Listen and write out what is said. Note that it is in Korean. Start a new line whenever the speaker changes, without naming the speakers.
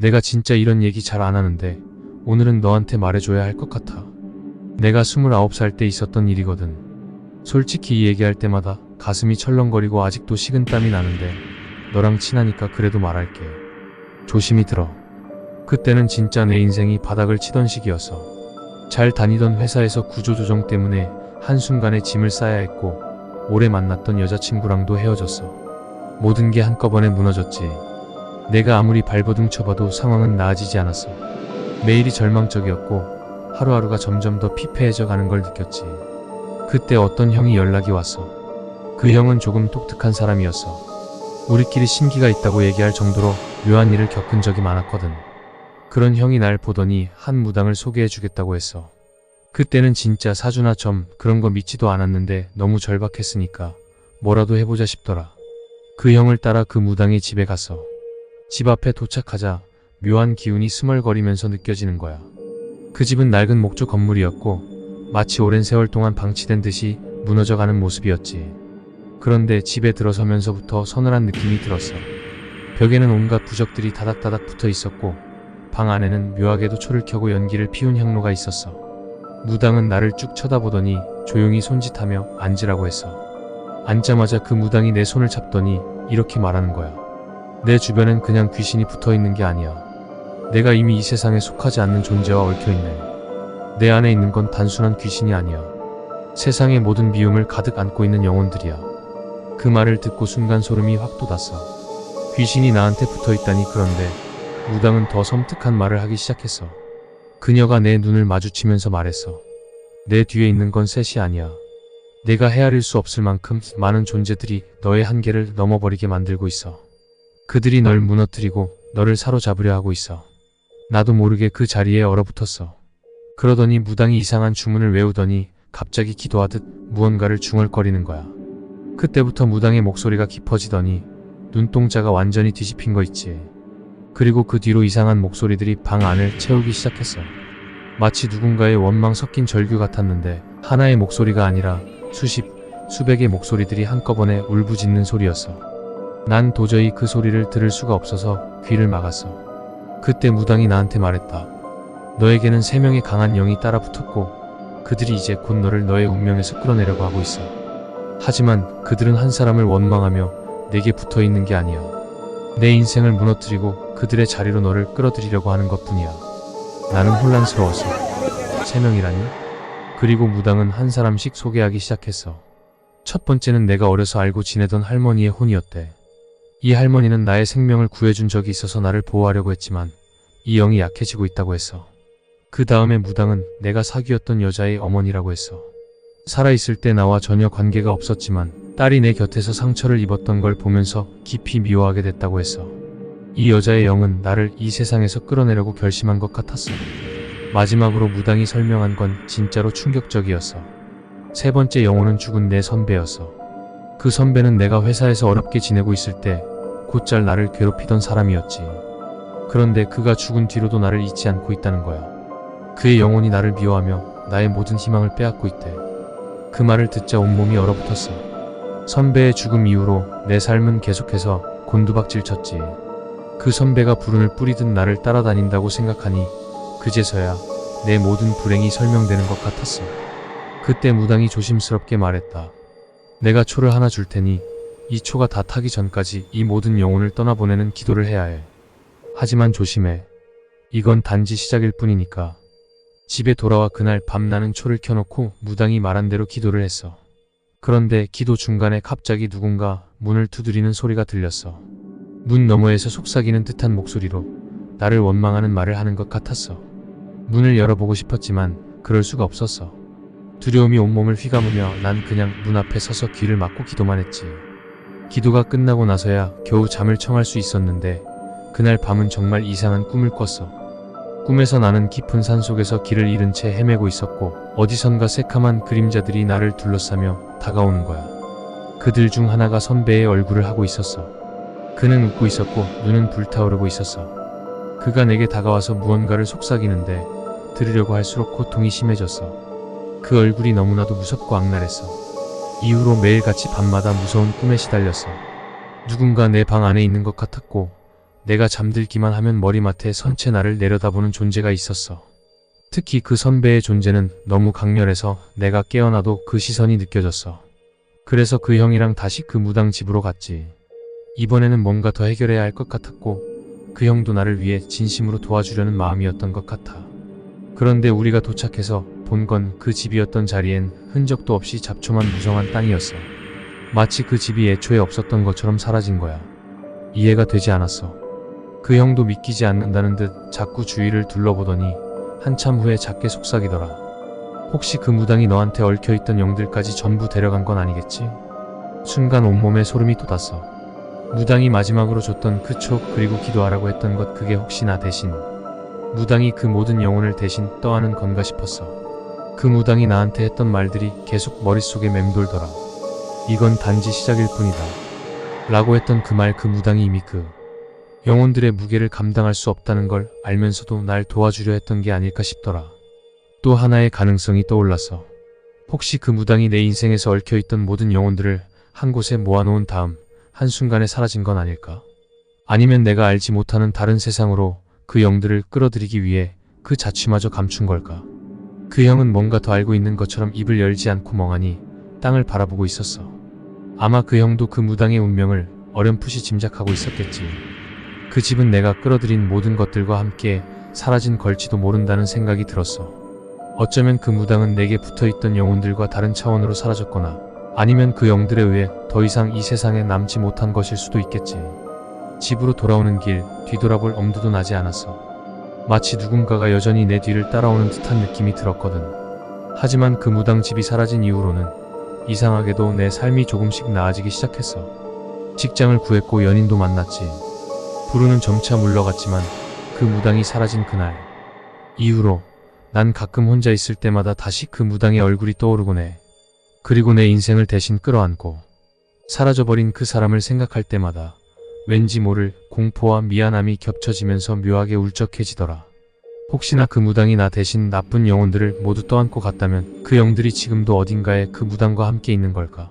내가 진짜 이런 얘기 잘 안 하는데 오늘은 너한테 말해줘야 할 것 같아. 내가 29살 때 있었던 일이거든. 솔직히 이 얘기할 때마다 가슴이 철렁거리고 아직도 식은땀이 나는데 너랑 친하니까 그래도 말할게. 조심히 들어. 그때는 진짜 내 인생이 바닥을 치던 시기였어. 잘 다니던 회사에서 구조조정 때문에 한순간에 짐을 싸야 했고 오래 만났던 여자친구랑도 헤어졌어. 모든 게 한꺼번에 무너졌지. 내가 아무리 발버둥 쳐봐도 상황은 나아지지 않았어. 매일이 절망적이었고 하루하루가 점점 더 피폐해져 가는 걸 느꼈지. 그때 어떤 형이 연락이 왔어. 그 형은 조금 독특한 사람이었어. 우리끼리 심기가 있다고 얘기할 정도로 묘한 일을 겪은 적이 많았거든. 그런 형이 날 보더니 한 무당을 소개해 주겠다고 했어. 그때는 진짜 사주나 점 그런 거 믿지도 않았는데 너무 절박했으니까 뭐라도 해보자 싶더라. 그 형을 따라 그 무당의 집에 갔어. 집 앞에 도착하자 묘한 기운이 스멀거리면서 느껴지는 거야. 그 집은 낡은 목조 건물이었고 마치 오랜 세월 동안 방치된 듯이 무너져가는 모습이었지. 그런데 집에 들어서면서부터 서늘한 느낌이 들었어. 벽에는 온갖 부적들이 다닥다닥 붙어 있었고 방 안에는 묘하게도 초를 켜고 연기를 피운 향로가 있었어. 무당은 나를 쭉 쳐다보더니 조용히 손짓하며 앉으라고 했어. 앉자마자 그 무당이 내 손을 잡더니 이렇게 말하는 거야. 내 주변엔 그냥 귀신이 붙어 있는 게 아니야. 내가 이미 이 세상에 속하지 않는 존재와 얽혀 있네. 내 안에 있는 건 단순한 귀신이 아니야. 세상의 모든 미움을 가득 안고 있는 영혼들이야. 그 말을 듣고 순간 소름이 확 돋았어. 귀신이 나한테 붙어 있다니 그런데 무당은 더 섬뜩한 말을 하기 시작했어. 그녀가 내 눈을 마주치면서 말했어. 내 뒤에 있는 건 셋이 아니야. 내가 헤아릴 수 없을 만큼 많은 존재들이 너의 한계를 넘어버리게 만들고 있어. 그들이 널 무너뜨리고 너를 사로잡으려 하고 있어. 나도 모르게 그 자리에 얼어붙었어. 그러더니 무당이 이상한 주문을 외우더니 갑자기 기도하듯 무언가를 중얼거리는 거야. 그때부터 무당의 목소리가 깊어지더니 눈동자가 완전히 뒤집힌 거 있지. 그리고 그 뒤로 이상한 목소리들이 방 안을 채우기 시작했어. 마치 누군가의 원망 섞인 절규 같았는데 하나의 목소리가 아니라 수십, 수백의 목소리들이 한꺼번에 울부짖는 소리였어. 난 도저히 그 소리를 들을 수가 없어서 귀를 막았어. 그때 무당이 나한테 말했다. 너에게는 세 명의 강한 영이 따라 붙었고 그들이 이제 곧 너를 너의 운명에서 끌어내려고 하고 있어. 하지만 그들은 한 사람을 원망하며 내게 붙어 있는 게 아니야. 내 인생을 무너뜨리고 그들의 자리로 너를 끌어들이려고 하는 것 뿐이야. 나는 혼란스러웠어. 세 명이라니? 그리고 무당은 한 사람씩 소개하기 시작했어. 첫 번째는 내가 어려서 알고 지내던 할머니의 혼이었대. 이 할머니는 나의 생명을 구해준 적이 있어서 나를 보호하려고 했지만 이 영이 약해지고 있다고 했어. 그 다음에 무당은 내가 사귀었던 여자의 어머니라고 했어. 살아있을 때 나와 전혀 관계가 없었지만 딸이 내 곁에서 상처를 입었던 걸 보면서 깊이 미워하게 됐다고 했어. 이 여자의 영은 나를 이 세상에서 끌어내려고 결심한 것 같았어. 마지막으로 무당이 설명한 건 진짜로 충격적이었어. 세 번째 영혼은 죽은 내 선배였어. 그 선배는 내가 회사에서 어렵게 지내고 있을 때 곧잘 나를 괴롭히던 사람이었지. 그런데 그가 죽은 뒤로도 나를 잊지 않고 있다는 거야. 그의 영혼이 나를 미워하며 나의 모든 희망을 빼앗고 있대. 그 말을 듣자 온몸이 얼어붙었어. 선배의 죽음 이후로 내 삶은 계속해서 곤두박질 쳤지. 그 선배가 불운을 뿌리듯 나를 따라다닌다고 생각하니 그제서야 내 모든 불행이 설명되는 것 같았어. 그때 무당이 조심스럽게 말했다. 내가 초를 하나 줄 테니 이 초가 다 타기 전까지 이 모든 영혼을 떠나보내는 기도를 해야 해. 하지만 조심해. 이건 단지 시작일 뿐이니까. 집에 돌아와 그날 밤 나는 초를 켜놓고 무당이 말한 대로 기도를 했어. 그런데 기도 중간에 갑자기 누군가 문을 두드리는 소리가 들렸어. 문 너머에서 속삭이는 듯한 목소리로 나를 원망하는 말을 하는 것 같았어. 문을 열어보고 싶었지만 그럴 수가 없었어. 두려움이 온몸을 휘감으며 난 그냥 문 앞에 서서 귀를 막고 기도만 했지. 기도가 끝나고 나서야 겨우 잠을 청할 수 있었는데 그날 밤은 정말 이상한 꿈을 꿨어. 꿈에서 나는 깊은 산 속에서 길을 잃은 채 헤매고 있었고 어디선가 새카만 그림자들이 나를 둘러싸며 다가오는 거야. 그들 중 하나가 선배의 얼굴을 하고 있었어. 그는 웃고 있었고 눈은 불타오르고 있었어. 그가 내게 다가와서 무언가를 속삭이는데 들으려고 할수록 고통이 심해졌어. 그 얼굴이 너무나도 무섭고 악랄했어. 이후로 매일같이 밤마다 무서운 꿈에 시달렸어. 누군가 내 방 안에 있는 것 같았고 내가 잠들기만 하면 머리맡에 선체 나를 내려다보는 존재가 있었어. 특히 그 선배의 존재는 너무 강렬해서 내가 깨어나도 그 시선이 느껴졌어. 그래서 그 형이랑 다시 그 무당 집으로 갔지. 이번에는 뭔가 더 해결해야 할 것 같았고, 그 형도 나를 위해 진심으로 도와주려는 마음이었던 것 같아. 그런데 우리가 도착해서 본 건 그 집이었던 자리엔 흔적도 없이 잡초만 무성한 땅이었어. 마치 그 집이 애초에 없었던 것처럼 사라진 거야. 이해가 되지 않았어. 그 형도 믿기지 않는다는 듯 자꾸 주위를 둘러보더니 한참 후에 작게 속삭이더라. 혹시 그 무당이 너한테 얽혀있던 영들까지 전부 데려간 건 아니겠지? 순간 온몸에 소름이 돋았어. 무당이 마지막으로 줬던 그 촉 그리고 기도하라고 했던 것 그게 혹시 나 대신 무당이 그 모든 영혼을 대신 떠하는 건가 싶었어. 그 무당이 나한테 했던 말들이 계속 머릿속에 맴돌더라. 이건 단지 시작일 뿐이다. 라고 했던 그말그 무당이 이미 그 영혼들의 무게를 감당할 수 없다는 걸 알면서도 날 도와주려 했던 게 아닐까 싶더라. 또 하나의 가능성이 떠올랐어. 혹시 그 무당이 내 인생에서 얽혀있던 모든 영혼들을 한 곳에 모아놓은 다음 한순간에 사라진 건 아닐까? 아니면 내가 알지 못하는 다른 세상으로 그 영들을 끌어들이기 위해 그 자취마저 감춘 걸까? 그 형은 뭔가 더 알고 있는 것처럼 입을 열지 않고 멍하니 땅을 바라보고 있었어. 아마 그 형도 그 무당의 운명을 어렴풋이 짐작하고 있었겠지. 그 집은 내가 끌어들인 모든 것들과 함께 사라진 걸지도 모른다는 생각이 들었어. 어쩌면 그 무당은 내게 붙어있던 영혼들과 다른 차원으로 사라졌거나 아니면 그 영들에 의해 더 이상 이 세상에 남지 못한 것일 수도 있겠지. 집으로 돌아오는 길 뒤돌아볼 엄두도 나지 않았어. 마치 누군가가 여전히 내 뒤를 따라오는 듯한 느낌이 들었거든. 하지만 그 무당 집이 사라진 이후로는 이상하게도 내 삶이 조금씩 나아지기 시작했어. 직장을 구했고 연인도 만났지. 부르는 점차 물러갔지만 그 무당이 사라진 그날 이후로 난 가끔 혼자 있을 때마다 다시 그 무당의 얼굴이 떠오르곤 해. 그리고 내 인생을 대신 끌어안고 사라져버린 그 사람을 생각할 때마다 왠지 모를 공포와 미안함이 겹쳐지면서 묘하게 울적해지더라. 혹시나 그 무당이 나 대신 나쁜 영혼들을 모두 떠안고 갔다면 그 영들이 지금도 어딘가에 그 무당과 함께 있는 걸까?